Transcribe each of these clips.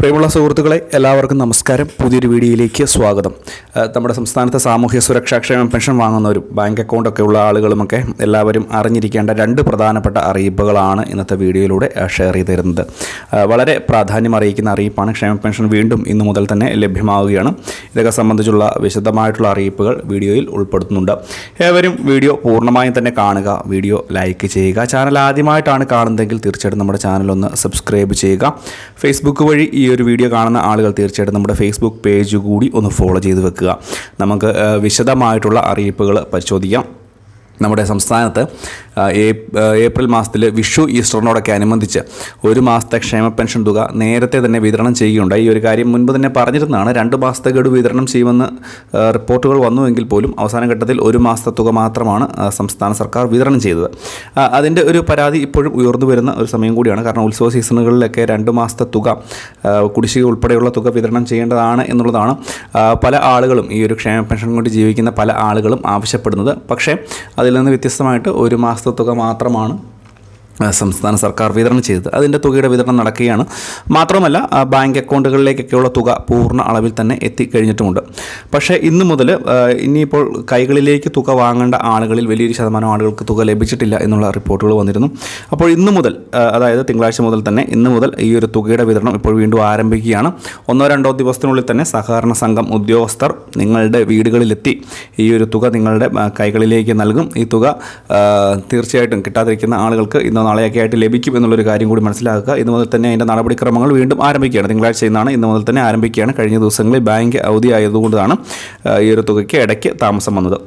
പ്രിയമുള്ള സുഹൃത്തുക്കളെ എല്ലാവർക്കും നമസ്കാരം. പുതിയൊരു വീഡിയോയിലേക്ക് സ്വാഗതം. നമ്മുടെ സംസ്ഥാനത്തെ സാമൂഹ്യ സുരക്ഷാ ക്ഷേമ പെൻഷൻ വാങ്ങുന്നവരും ബാങ്ക് അക്കൗണ്ടൊക്കെ ഉള്ള ആളുകളുമൊക്കെ എല്ലാവരും അറിഞ്ഞിരിക്കേണ്ട രണ്ട് പ്രധാനപ്പെട്ട അറിയിപ്പുകളാണ് ഇന്നത്തെ വീഡിയോയിലൂടെ ഷെയർ ചെയ്ത് തരുന്നത്. വളരെ പ്രാധാന്യം അറിയിക്കുന്ന അറിയിപ്പാണ് ക്ഷേമ പെൻഷൻ വീണ്ടും ഇന്നു മുതൽ തന്നെ ലഭ്യമാവുകയാണ്. ഇതൊക്കെ സംബന്ധിച്ചുള്ള വിശദമായിട്ടുള്ള അറിയിപ്പുകൾ വീഡിയോയിൽ ഉൾപ്പെടുത്തുന്നുണ്ട്. ഏവരും വീഡിയോ പൂർണമായും തന്നെ കാണുക വീഡിയോ ലൈക്ക് ചെയ്യുക. ചാനൽ ആദ്യമായിട്ടാണ് കാണുന്നതെങ്കിൽ തീർച്ചയായിട്ടും നമ്മുടെ ചാനൽ ഒന്ന് സബ്സ്ക്രൈബ് ചെയ്യുക. ഫേസ്ബുക്ക് വഴി ഈ ഒരു വീഡിയോ കാണുന്ന ആളുകൾ തീർച്ചയായിട്ടും നമ്മുടെ ഫേസ്ബുക്ക് പേജ് കൂടി ഒന്ന് ഫോളോ ചെയ്ത് വെക്കുക. നമുക്ക് വിശദമായിട്ടുള്ള അറിയിപ്പുകൾ പരിശോധിക്കാം. നമ്മുടെ സംസ്ഥാനത്ത് ഏപ്രിൽ മാസത്തിൽ വിഷു ഈസ്റ്ററിനോടൊക്കെ അനുബന്ധിച്ച് ഒരു മാസത്തെ ക്ഷേമ പെൻഷൻ തുക നേരത്തെ തന്നെ വിതരണം ചെയ്യുകയുണ്ടായി. ഈ ഒരു കാര്യം മുൻപ് തന്നെ പറഞ്ഞിരുന്നതാണ്. രണ്ട് മാസത്തെ ഗഡു വിതരണം ചെയ്യുമെന്ന് റിപ്പോർട്ടുകൾ വന്നുവെങ്കിൽ പോലും അവസാന ഘട്ടത്തിൽ ഒരു മാസത്തെ തുക മാത്രമാണ് സംസ്ഥാന സർക്കാർ വിതരണം ചെയ്തത്. അതിന്റെ ഒരു പരാതി ഇപ്പോഴും ഉയർന്നു വരുന്ന ഒരു സമയം കൂടിയാണ്. കാരണം ഉത്സവ സീസണുകളിലൊക്കെ രണ്ട് മാസത്തെ തുക കുടിശ്ശിക ഉൾപ്പെടെയുള്ള തുക വിതരണം ചെയ്യേണ്ടതാണ് എന്നുള്ളതാണ് പല ആളുകളും ഈ ഒരു ക്ഷേമ പെൻഷൻ കൊണ്ട് ജീവിക്കുന്ന പല ആളുകളും ആവശ്യപ്പെടുന്നത്. പക്ഷേ അതിൽ നിന്ന് വ്യത്യസ്തമായിട്ട് ഒരു മാസത്തെ തുക മാത്രമാണ് സംസ്ഥാന സർക്കാർ വിതരണം ചെയ്തത്. അതിന്റെ തുകയുടെ വിതരണം നടക്കുകയാണ്. മാത്രമല്ല ബാങ്ക് അക്കൗണ്ടുകളിലേക്കൊക്കെയുള്ള തുക പൂർണ അളവിൽ തന്നെ എത്തിക്കഴിഞ്ഞിട്ടുമുണ്ട്. പക്ഷേ ഇന്ന് മുതൽ ഇനിയിപ്പോൾ കൈകളിലേക്ക് തുക വാങ്ങേണ്ട ആളുകളിൽ വലിയൊരു ശതമാനം ആളുകൾക്ക് തുക ലഭിച്ചിട്ടില്ല എന്നുള്ള റിപ്പോർട്ടുകൾ വന്നിരുന്നു. അപ്പോൾ ഇന്ന് മുതൽ അതായത് തിങ്കളാഴ്ച മുതൽ തന്നെ ഇന്ന് മുതൽ ഈ ഒരു തുകയുടെ വിതരണം ഇപ്പോൾ വീണ്ടും ആരംഭിക്കുകയാണ്. ഒന്നോ രണ്ടോ ദിവസത്തിനുള്ളിൽ തന്നെ സഹകരണ സംഘം ഉദ്യോഗസ്ഥർ നിങ്ങളുടെ വീടുകളിലെത്തി ഈ ഒരു തുക നിങ്ങളുടെ കൈകളിലേക്ക് നൽകും. ഈ തുക തീർച്ചയായിട്ടും കിട്ടാതിരിക്കുന്ന ആളുകൾക്ക് ഇന്നോ നാളെയൊക്കെ ആയിട്ട് ലഭിക്കും എന്നുള്ളൊരു കാര്യം കൂടി മനസ്സിലാക്കുക. ഇന്ന് മുതൽ തന്നെ അതിന്റെ നടപടിക്രമങ്ങൾ വീണ്ടും ആരംഭിക്കുകയാണ്. തിങ്കളാഴ്ച ഇന്നാണ് ഇന്ന് മുതൽ തന്നെ ആരംഭിക്കുകയാണ്. കഴിഞ്ഞ ദിവസങ്ങളിൽ ബാങ്ക് അവധി ആയതുകൊണ്ടാണ് ഈ ഒരു തുകയ്ക്ക് ഇടയ്ക്ക് താമസം വന്നത്.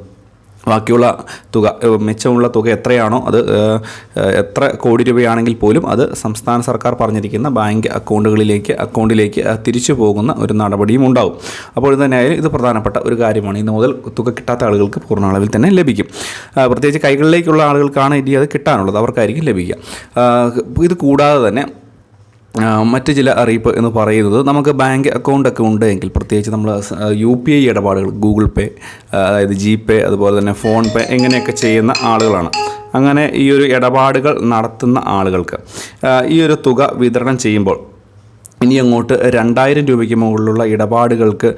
ബാക്കിയുള്ള തുക മെച്ചമുള്ള തുക എത്രയാണോ അത് എത്ര കോടി രൂപയാണെങ്കിൽ പോലും അത് സംസ്ഥാന സർക്കാർ പറഞ്ഞിരിക്കുന്ന ബാങ്ക് അക്കൗണ്ടുകളിലേക്ക് അക്കൗണ്ടിലേക്ക് തിരിച്ചു പോകുന്ന ഒരു നടപടിയും ഉണ്ടാവും. അപ്പോൾ ഇത് തന്നെ ഇത് പ്രധാനപ്പെട്ട ഒരു കാര്യമാണ്. ഇന്ന് മുതൽ തുക കിട്ടാത്ത ആളുകൾക്ക് പൂർണ അളവിൽ തന്നെ ലഭിക്കും. പ്രത്യേകിച്ച് കൈകളിലേക്കുള്ള ആളുകൾക്കാണ് ഇനി അത് കിട്ടാനുള്ളത്. അവർക്കായിരിക്കും ലഭിക്കുക. ഇത് കൂടാതെ തന്നെ മറ്റ് ചില അറിയിപ്പ് എന്ന് പറയുന്നത് നമുക്ക് ബാങ്ക് അക്കൗണ്ടൊക്കെ ഉണ്ടെങ്കിൽ പ്രത്യേകിച്ച് നമ്മൾ യു പി ഐ ഇടപാടുകൾ ഗൂഗിൾ പേ അതായത് ജി പേ അതുപോലെ തന്നെ ഫോൺ പേ എങ്ങനെയൊക്കെ ചെയ്യുന്ന ആളുകളാണ്. അങ്ങനെ ഈ ഒരു ഇടപാടുകൾ നടത്തുന്ന ആളുകൾക്ക് ഈ ഒരു തുക വിതരണം ചെയ്യുമ്പോൾ ഇനി അങ്ങോട്ട് രണ്ടായിരം രൂപയ്ക്ക് മുകളിലുള്ള ഇടപാടുകൾക്ക്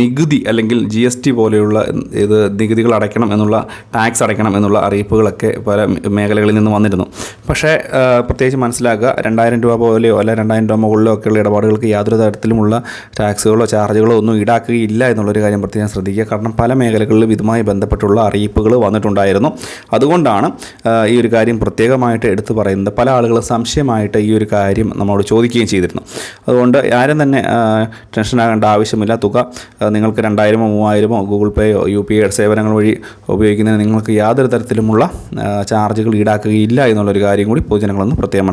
നികുതി അല്ലെങ്കിൽ ജി എസ് ടി പോലെയുള്ള ഇത് നികുതികൾ അടയ്ക്കണം എന്നുള്ള ടാക്സ് അടയ്ക്കണം എന്നുള്ള അറിയിപ്പുകളൊക്കെ പല മേഖലകളിൽ നിന്ന് വന്നിരുന്നു. പക്ഷേ പ്രത്യേകിച്ച് മനസ്സിലാക്കുക രണ്ടായിരം രൂപ പോലെയോ അല്ല രണ്ടായിരം രൂപ മുകളിലോ ഒക്കെയുള്ള ഇടപാടുകൾക്ക് യാതൊരു തരത്തിലുമുള്ള ടാക്സുകളോ ചാർജുകളോ ഒന്നും ഈടാക്കുകയില്ല എന്നുള്ളൊരു കാര്യം പ്രത്യേകം ശ്രദ്ധിക്കുക. കാരണം പല മേഖലകളിലും ഇതുമായി ബന്ധപ്പെട്ടുള്ള അറിയിപ്പുകൾ വന്നിട്ടുണ്ടായിരുന്നു. അതുകൊണ്ടാണ് ഈ ഒരു കാര്യം പ്രത്യേകമായിട്ട് എടുത്തു പറയുന്നത്. പല ആളുകളും സംശയമായിട്ട് ഈ ഒരു കാര്യം നമ്മളോട് ചോദിക്കുകയും ചെയ്തിരുന്നു. അതുകൊണ്ട് ആരും തന്നെ ടെൻഷൻ ടെൻഷനാകേണ്ട ആവശ്യമില്ല. തുക നിങ്ങൾക്ക് രണ്ടായിരമോ മൂവായിരമോ ഗൂഗിൾ പേയോ യു പി ഐ സേവനങ്ങൾ വഴി ഉപയോഗിക്കുന്നതിന് നിങ്ങൾക്ക് യാതൊരു തരത്തിലുമുള്ള ചാർജുകൾ ഈടാക്കുകയില്ല എന്നുള്ളൊരു കാര്യം കൂടി പൊതുജനങ്ങളൊന്ന് പ്രത്യേകം